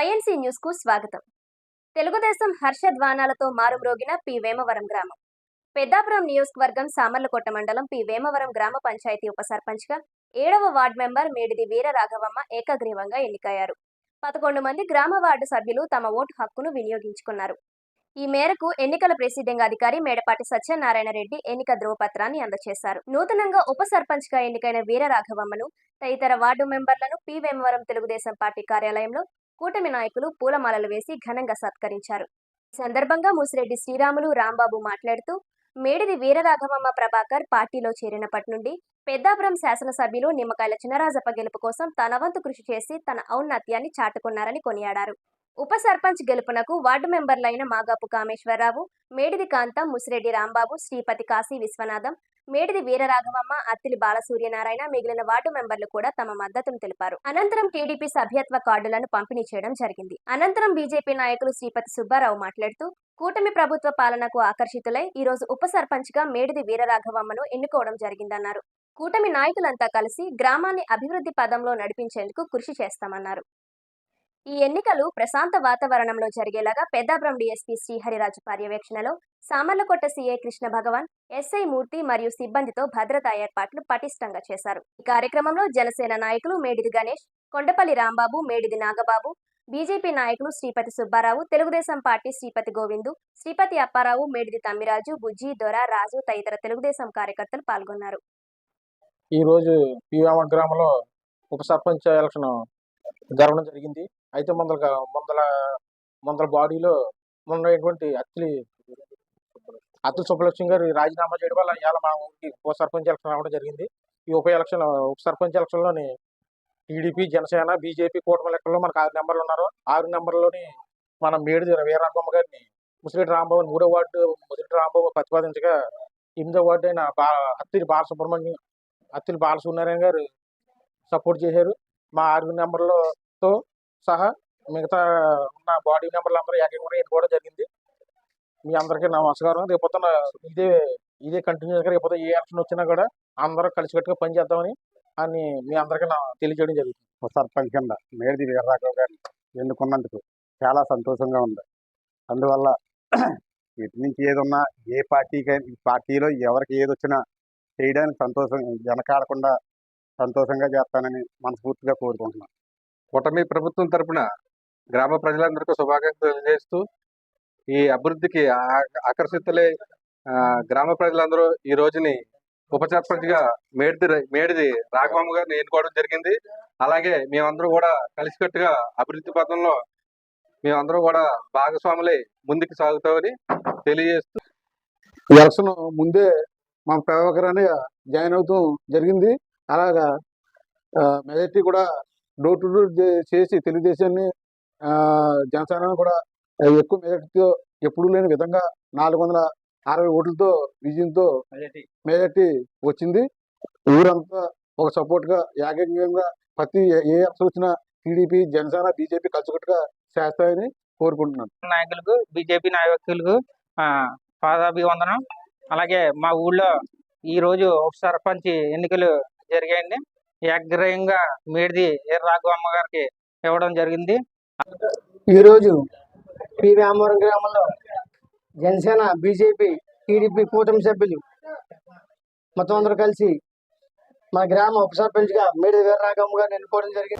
YNC న్యూస్కు స్వాగతం. తెలుగుదేశం హర్షధ్వానాలతో మారుమ్రోగిన పి. వేమవరం గ్రామం. పెద్దాపురం నియోజకవర్గం సామర్లకోట మండలం పి. వేమవరం గ్రామ పంచాయతీ ఉప సర్పంచ్గా ఏడవ వార్డు మెంబర్ మేడిది వీర రాఘవమ్మ ఏకగ్రీవంగా ఎన్నికయ్యారు. పదకొండు మంది గ్రామ వార్డు సభ్యులు తమ ఓటు హక్కును వినియోగించుకున్నారు. ఈ మేరకు ఎన్నికల ప్రెసిడింగ్ అధికారి మేడపాటి సత్యనారాయణ రెడ్డి ఎన్నిక ధ్రువపత్రాన్ని అందజేశారు నూతనంగా ఉప సర్పంచ్గా ఎన్నికైన వీర రాఘవమ్మను తదితర వార్డు మెంబర్లను పి. వేమవరం తెలుగుదేశం పార్టీ కార్యాలయంలో కూటమి నాయకులు పూలమాలలు వేసి ఘనంగా సత్కరించారు. ఈ సందర్భంగా ముసిరెడ్డి శ్రీరాములు రాంబాబు మాట్లాడుతూ మేడిది వీరరాఘవమ్మ ప్రభాకర్ పార్టీలో చేరినప్పటి నుండి పెద్దాపురం శాసనసభ్యులు నిమ్మకాయల చినరాజప్ప గెలుపు కోసం తన వంతు కృషి చేసి తన ఔన్నత్యాన్ని చాటుకున్నారని కొనియాడారు. ఉప సర్పంచ్ గెలుపునకు వార్డు మెంబర్లైన మాగాపు కామేశ్వరరావు మేడిది కాంతం ముసిరెడ్డి రాంబాబు శ్రీపతి కాశీ విశ్వనాథం మేడిది వీరరాఘవమ్మ అత్తిలి బాలసూర్యనారాయణ మిగిలిన వార్డు మెంబర్లు కూడా తమ మద్దతును తెలిపారు. అనంతరం టీడీపీ సభ్యత్వ కార్డులను పంపిణీ చేయడం జరిగింది. అనంతరం బీజేపీ నాయకులు శ్రీపతి సుబ్బారావు మాట్లాడుతూ కూటమి ప్రభుత్వ పాలనకు ఆకర్షితులై ఈ రోజు ఉప సర్పంచ్గా మేడిది వీరరాఘవమ్మను ఎన్నుకోవడం జరిగిందన్నారు. కూటమి నాయకులంతా కలిసి గ్రామాన్ని అభివృద్ధి పదంలో నడిపించేందుకు కృషి చేస్తామన్నారు. ఈ ఎన్నికలు ప్రశాంత వాతావరణంలో జరిగేలాగా పెద్దాబ్రం డిఎస్పీ శ్రీహరిరాజు పర్యవేక్షణలో సామర్లకొట్ట సీఏ కృష్ణ భగవాన్ ఎస్ఐ మూర్తి మరియు సిబ్బందితో భద్రతా ఏర్పాట్లు పటిష్టంగా చేశారు. ఈ కార్యక్రమంలో జనసేన నాయకులు మేడిది గణేష్ కొండపల్లి రాంబాబు మేడిది నాగబాబు బీజేపీ నాయకులు శ్రీపతి సుబ్బారావు తెలుగుదేశం పార్టీ శ్రీపతి గోవిందు శ్రీపతి అప్పారావు మేడిది తమ్మిరాజు బుజ్జి దొర రాజు తదితర తెలుగుదేశం కార్యకర్తలు పాల్గొన్నారు. ఈరోజు పీవామ గ్రామంలో ఉప సర్పంచ్ ఎలక్షన్ జరగడం జరిగింది. అయితే ముందల ముందల ముందల బాడీలో ఉన్నటువంటి అత్తిలి అతుల్ సుబ్బలక్ష్మి గారు రాజీనామా చేయడం వల్ల ఇవాళ మా ఊరికి ఉప సర్పంచ్ ఎలక్షన్ రావడం జరిగింది. ఈ ఉప ఎలక్షన్ ఉప సర్పంచ్ ఎలక్షన్లోని టీడీపీ జనసేన బీజేపీ కూటమి లెక్కల్లో మనకు ఆరు నెంబర్లు ఉన్నారు. ఆరు నెంబర్లోని మన మేడి వీరరాఘమ్మ గారిని ముసిరెడ్డి రాంబాబు మూడో వార్డు ముసిరెడ్డి రాంబాబు ప్రతిపాదించగా ఎనిమిదో వార్డు అయిన బా అత్తిరి బాలసుబ్రహ్మణ్యం అత్తిరి బాలసుబ్రహ్మణ్యం గారు సపోర్ట్ చేశారు. మా ఆరు నెంబర్లతో సహా మిగతా ఉన్న బాడీ నెంబర్లు అందరూ ఏకంగా ఎన్నుకోవడం జరిగింది. మీ అందరికీ నమస్కారం. రేపు పొద్దున్న ఇదే ఇదే కంటిన్యూస్గా రేపు పొద్దున్న ఏ ఎలక్షన్ వచ్చినా కూడా అందరూ కలిసికట్టుగా పనిచేద్దామని అని మీ అందరికీ నా తెలియజేయడం జరుగుతుంది. సర్పంచ్ కింద మేడిది వీరరాఘవ్ గారిని ఎన్నుకున్నందుకు చాలా సంతోషంగా ఉంది. అందువల్ల ఇటు నుంచి ఏదున్నా ఏ పార్టీకి ఈ పార్టీలో ఎవరికి ఏది వచ్చినా చేయడానికి సంతోషం వెనకాడకుండా సంతోషంగా చేస్తానని మనస్ఫూర్తిగా కోరుకుంటున్నాను. కూటమి ప్రభుత్వం తరపున గ్రామ ప్రజలందరికీ శుభాకాంక్షలు తెలియజేస్తూ ఈ అభివృద్ధికి ఆకర్షితులే ఆకర్షితులై ఆ, గ్రామ ప్రజలందరూ ఈ రోజుని ఉప సర్పంచ్గా మేడిది మేడిది రాఘవమ్మ గారిని ఎన్నుకోవడం జరిగింది. అలాగే మేమందరూ కూడా కలిసికట్టుగా అభివృద్ధి పథంలో మేమందరూ కూడా భాగస్వాములై ముందుకు సాగుతామని తెలియజేస్తూ ఎలక్షన్ ముందే మా ప్రభాకరాన్ని జాయిన్ అవుతాం జరిగింది. అలాగా మెజార్టీ కూడా డోర్ టు డోర్ చేసి తెలుగుదేశాన్ని ఆ, జనసేన కూడా ఎక్కువ మెజార్టీతో ఎప్పుడూ లేని విధంగా నాలుగు వందల అరవై ఓట్లతో విజయంతో మెజార్టీ. వచ్చింది. ఊరంతా ఒక support గా ఏకంగా ప్రతి ఏ ఎలక్షన్ వచ్చినా టీడీపీ జనసేన బీజేపీ కలిసికట్టుగా చేస్తాయని కోరుకుంటున్నాను. నాయకులకు బీజేపీ నాయకులకు ఆ, పాదాభివందనం. అలాగే మా ఊళ్ళో ఈ రోజు ఉప సర్పంచ్ ఎన్నికలు జరిగాయండి. ఏకగ్రయంగా మేడిది ఎర్ర రాఘవమ్మ గారికి ఇవ్వడం జరిగింది. ఈరోజు పి రామవరం గ్రామంలో జనసేన బీజేపీ టీడీపీ కూటమి సభ్యులు మొత్తం అందరూ కలిసి మా గ్రామ ఉప సర్పంచ్గా మేడి వీరరాఘమ్మ గారిని ఎన్నుకోవడం జరిగింది.